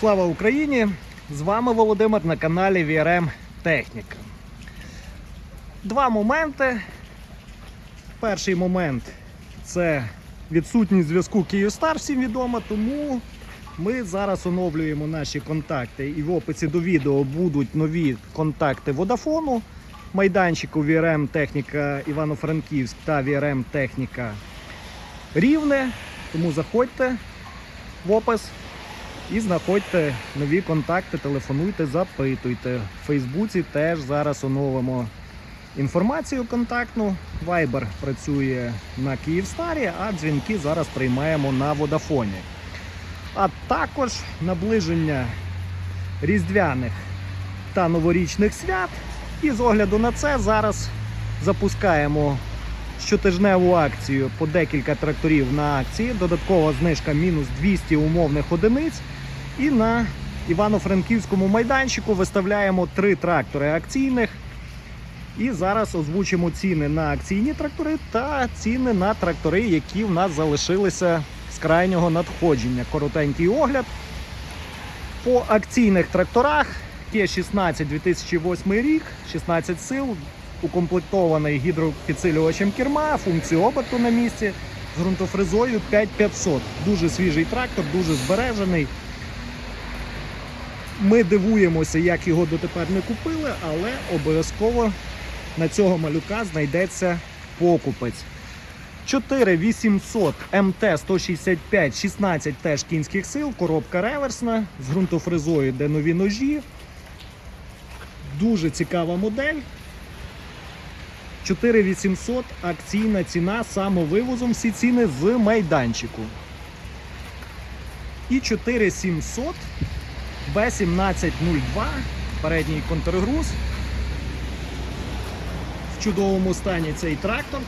Слава Україні! З вами Володимир на каналі VRM Техніка. Два моменти. Перший момент це відсутність зв'язку Київстар, всім відомо, тому ми зараз оновлюємо наші контакти. І в описі до відео будуть нові контакти Водафону, майданчику VRM Техніка Івано-Франківськ та VRM Техніка Рівне. Тому заходьте в опис і знаходьте нові контакти, телефонуйте, запитуйте. В Фейсбуці теж зараз оновимо інформацію контактну. Viber працює на Київстарі, а дзвінки зараз приймаємо на Водафоні. А також наближення різдвяних та новорічних свят. І з огляду на це зараз запускаємо щотижневу акцію по декілька тракторів на акції. Додаткова знижка мінус 200 умовних одиниць. І на Івано-Франківському майданчику виставляємо три трактори акційних. І зараз озвучимо ціни на акційні трактори та ціни на трактори, які в нас залишилися з крайнього надходження. Коротенький огляд. По акційних тракторах Т-16 2008 рік, 16 сил, укомплектований гідропідсилювачем керма, функцію оберту на місці з ґрунтофрезою 5500. Дуже свіжий трактор, дуже збережений. Ми дивуємося, як його дотепер не купили, але обов'язково на цього малюка знайдеться покупець. 4800 МТ 165 16 теж кінських сил, коробка реверсна з ґрунтофрезою, де нові ножі. Дуже цікава модель. 4800 акційна ціна самовивозом всі ціни з майданчику. І 4700 Б1702, передній контргруз. В чудовому стані цей трактор.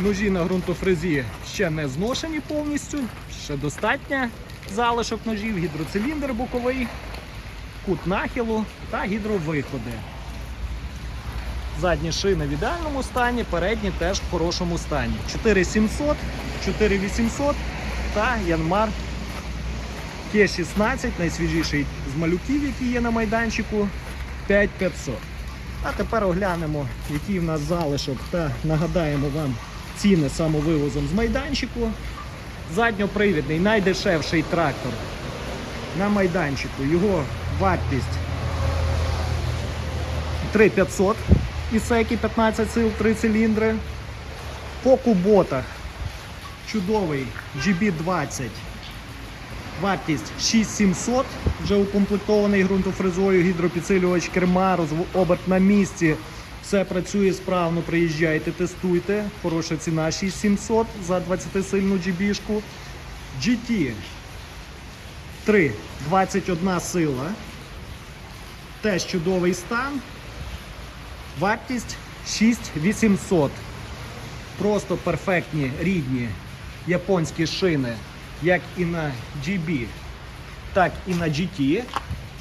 Ножі на ґрунтофрезі ще не зношені повністю, ще достатньо залишок ножів, гідроциліндр боковий, кут нахилу та гідровиходи. Задні шини в ідеальному стані, передні теж в хорошому стані. 4700, 4800 та Янмар Т-16, найсвіжіший з малюків, які є на майданчику, 5500. А тепер оглянемо, який в нас залишок та нагадаємо вам ціни самовивозом з майданчику. Задньопривідний, найдешевший трактор на майданчику. Його вартість 3500 Ісекі 15 сил, 3 циліндри. По куботах чудовий GB20. Вартість 6700, вже укомплектований ґрунтофрезою, гідропідсилювач керма, оберт на місці. Все працює справно, приїжджайте, тестуйте. Хороша ціна 6700 за 20-сильну GB-шку. GT 3, 21 сила. Теж чудовий стан. Вартість 6800. Просто перфектні рідні японські шини, як і на GB, так і на GT,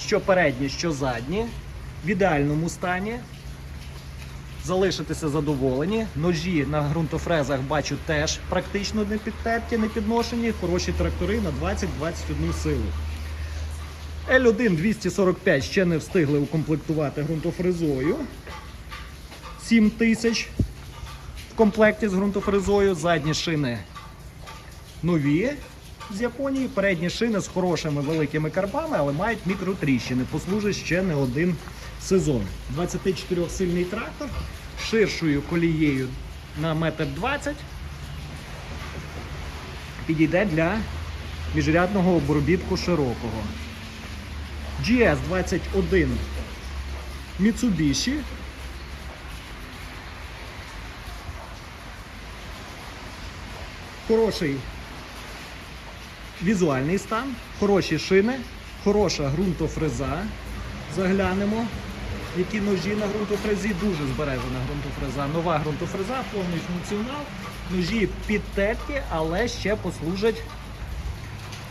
що передні, що задні, в ідеальному стані. Залишитися задоволені. Ножі на ґрунтофрезах бачу теж практично не підтерті, не підношені. Хороші трактори на 20-21 силу. L1 245 ще не встигли укомплектувати ґрунтофрезою. 7 тисяч в комплекті з ґрунтофрезою. Задні шини нові з Японії. Передні шини з хорошими великими карбами, але мають мікротріщини. Послужить ще не один сезон. 24-сильний трактор ширшою колією на 1,20 м. Підійде для міжрядного обробітку широкого. GS21 Mitsubishi. Хороший візуальний стан, хороші шини, хороша ґрунтофреза. Заглянемо, які ножі на ґрунтофрезі, дуже збережена ґрунтофреза. Нова ґрунтофреза, повний функціонал. Ножі підтерті, але ще послужать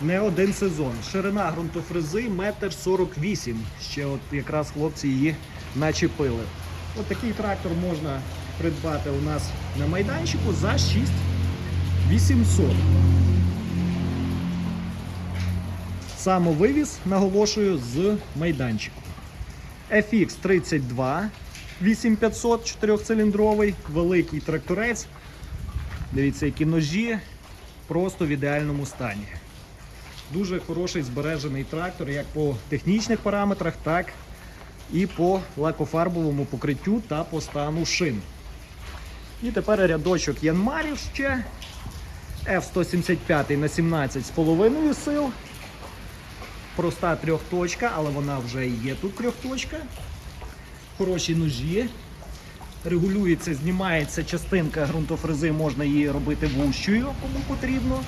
не один сезон. Ширина ґрунтофрези 1,48 м. Ще от якраз хлопці її начепили. От такий трактор можна придбати у нас на майданчику за 6 800. Самовивіз, наголошую, з майданчику. FX 32 8500 4-циліндровий, великий тракторець. Дивіться, які ножі просто в ідеальному стані. Дуже хороший збережений трактор як по технічних параметрах, так і по лакофарбовому покриттю та по стану шин. І тепер рядочок Янмарів ще. F175 на 17,5 сил. Проста трьохточка, але вона вже є тут трьохточка. Хороші ножі. Регулюється, знімається частинка ґрунтофрези, можна її робити вущою, кому потрібно.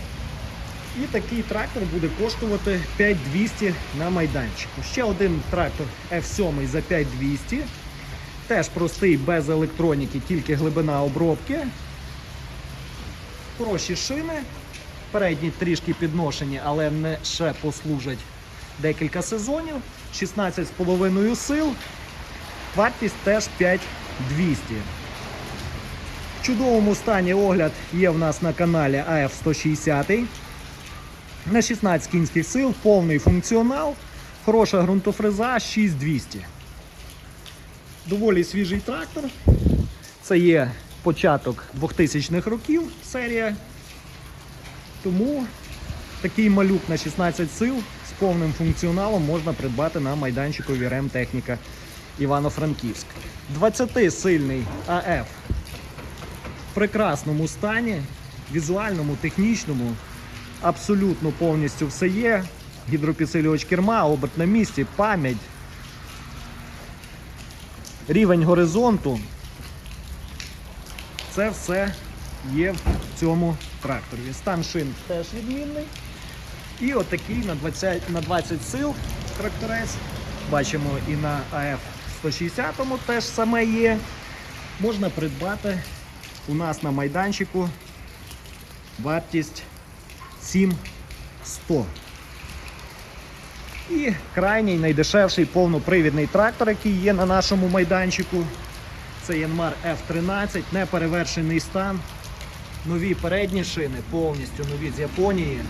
І такий трактор буде коштувати 5200 на майданчику. Ще один трактор F7 за 5200. Теж простий, без електроніки, тільки глибина обробки. Хороші шини. Передні трішки підношені, але не ще послужать декілька сезонів. 16,5 сил. Вартість теж 5200. В чудовому стані огляд є в нас на каналі АФ 160. На 16 кінських сил, повний функціонал, хороша ґрунтофреза 6200. Доволі свіжий трактор. Це є початок 2000-х років серія. Тому такий малюк на 16 сил з повним функціоналом можна придбати на майданчику VRM Техніка Івано-Франківськ. 20-сильний АФ в прекрасному стані, візуальному, технічному, абсолютно повністю все є. Гідропідсилювач керма, оберт на місці, пам'ять, рівень горизонту. Це все є в цьому тракторі. Стан шин теж відмінний. І отакий на 20, на 20 сил тракторець. Бачимо і на АФ 160 теж саме є. Можна придбати у нас на майданчику вартість 7100. І крайній найдешевший повнопривідний трактор, який є на нашому майданчику. Це Янмар F13, неперевершений стан. Нові передні шини, повністю нові з Японії.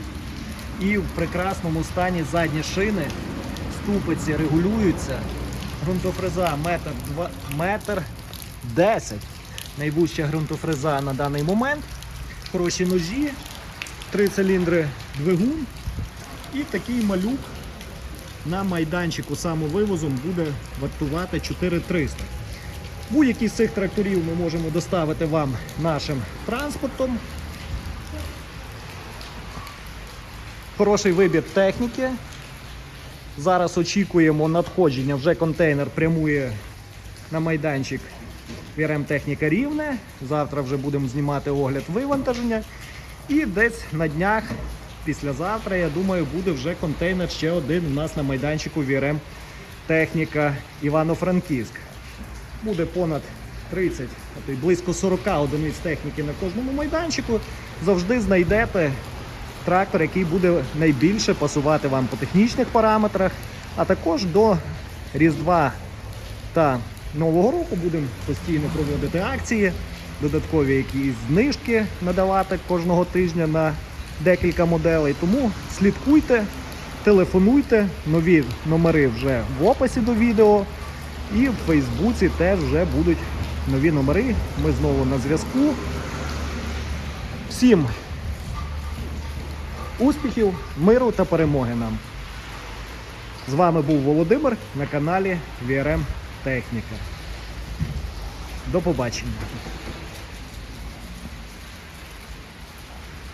І в прекрасному стані задні шини. Ступиці регулюються. Ґрунтофреза метр, два, метр 10. Найвужча ґрунтофреза на даний момент. Хороші ножі, три циліндри двигун. І такий малюк на майданчику самовивозом буде вартувати 4300. Будь-який з цих тракторів ми можемо доставити вам нашим транспортом. Хороший вибір техніки. Зараз очікуємо надходження, вже контейнер прямує на майданчик VRM Техніка Рівне. Завтра вже будемо знімати огляд вивантаження. І десь на днях, післязавтра, я думаю, буде вже контейнер ще один у нас на майданчику VRM Техніка Івано-Франківськ. Буде понад 30, а то й близько 40 одиниць техніки на кожному майданчику. Завжди знайдете трактор, який буде найбільше пасувати вам по технічних параметрах, а також до Різдва та Нового року будемо постійно проводити акції, додаткові якісь знижки надавати кожного тижня на декілька моделей. Тому слідкуйте, телефонуйте, нові номери вже в описі до відео. І в Фейсбуці теж вже будуть нові номери. Ми знову на зв'язку. Всім успіхів, миру та перемоги нам. З вами був Володимир на каналі VRM Техніка. До побачення.